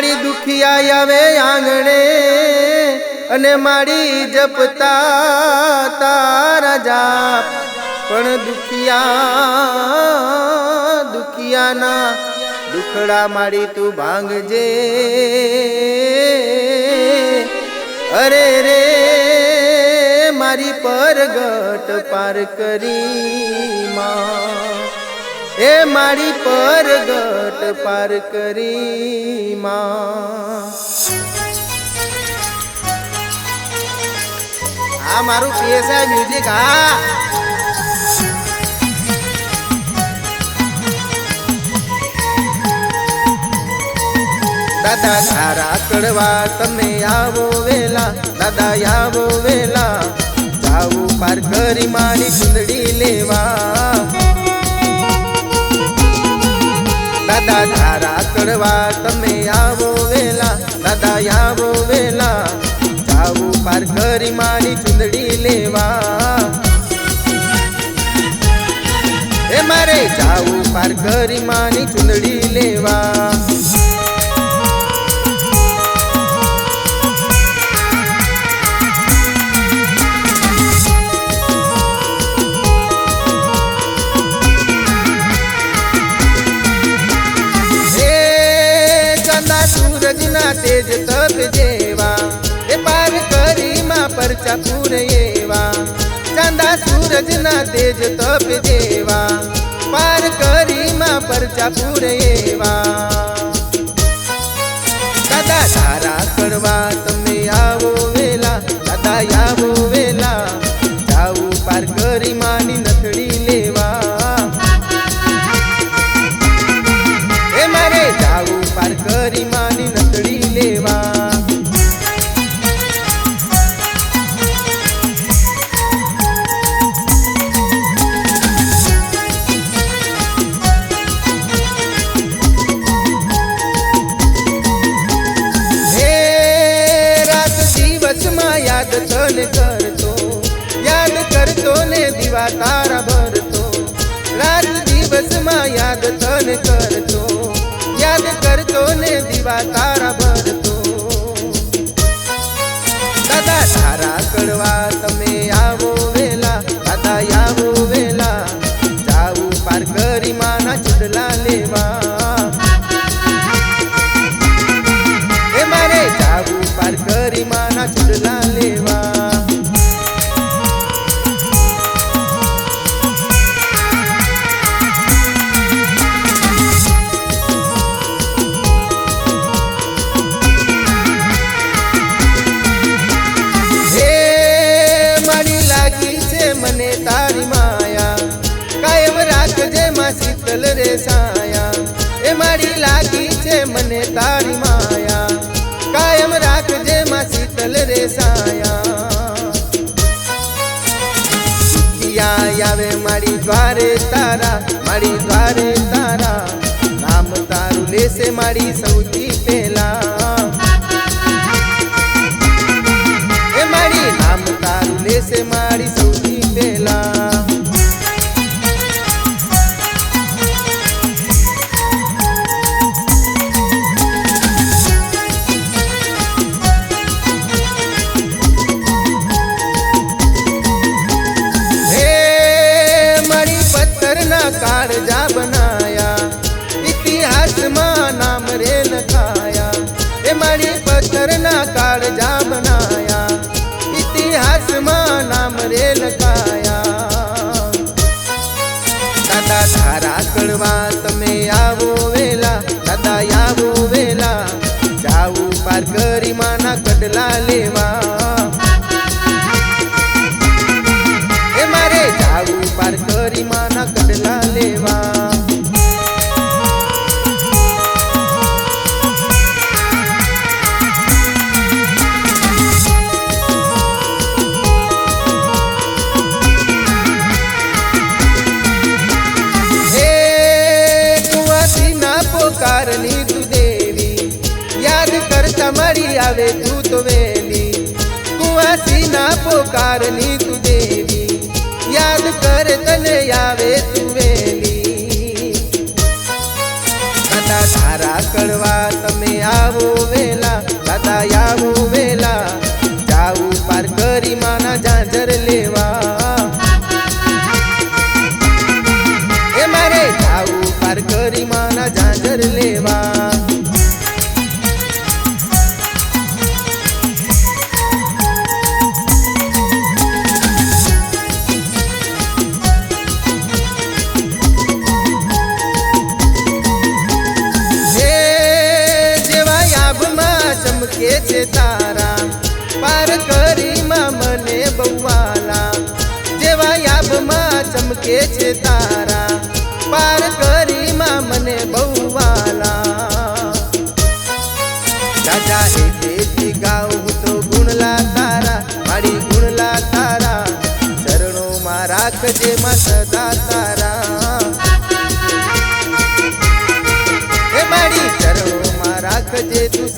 મારી દુખિયા આવે આંગણે અને મારી જપતા તારા જાપ. પણ દુખિયા, દુખિયાના દુખડા મારી તું ભાંગજે. અરે રે, મારી પરગટ પાર કરી માં. એ મારી પરગટ પાર કરી માં આ મારું પીએસઆઈ મ્યુઝિક, હા. દાદા તારા કડવા તમે આવો વેલા, દાદા, આવો વેલા. જાવું પાર કરી મારી ચુંદડી લેવા. દાદા તારા કડવા તમે આવો વેલા. દાદા આવો વેલા. જાવું પાર કરી મારી ચુંદડી લેવા. એ મારે જાવું પાર કરી મારી ચુંદડી સૂરજના તેજ તપ જેવા. એ પાર કરી માં પરચા પૂર એવા. ચાંદા સૂરજ ના તેજ તપ જેવા. પાર કરી માં પરચા પૂર એવા. કરતો, યાદ કરતો ને દીવા તારા ભરતો. રાત દિવસમાં યાદ તને કરતો, યાદ કરતો ને દીવા તારા ભરતો. દાદા તારા કડવા તમે આવો વેલા, દાદા, આવો વેલા. જાવું પાર કરી માના ચૂડલા લેવા. એ મારે જાવું પાર કરી આવે મારી દ્વારે તારા મારી દ્વારે તારા. નામ તારું લેશે મારી સૌથી ઇતિહાસમાં નામ રે લખાયા. એ મારી પથ્થરના કાળજા બનાયા. ઇતિહાસમાં નામ રે લખાયા. દાદા તારા કડવા તમે આવો વેલા. દાદા આવો વેલા. જાવું પાર કરી માના કડલા લેવા. એ મારે જાવું પાર આવે તું તો વેલી. કુવાસીના પોકારની તું દેવી. યાદ કર તને આવે તું વેલી. દાદા તારા કડવા તમે આવો વેલા. દાદા આવો વેલા. જાવું પાર કરી માના જાજર લેવા. એ મારે જાવું પાર કરી માના ઝાંઝર લેવા. ચમકે છે તારા. પાર કરીમાં મને બહુવાલા જેવા યાબમાં ચમકે છે તારા. પાર કરીમાં મને બહુવાલા દાદા એથી ગાઉં તો ગુણલા તારા. મારી ગુણલા તારા. ચરણોમાં રાખજે માં સદા તારા. રાખજે તું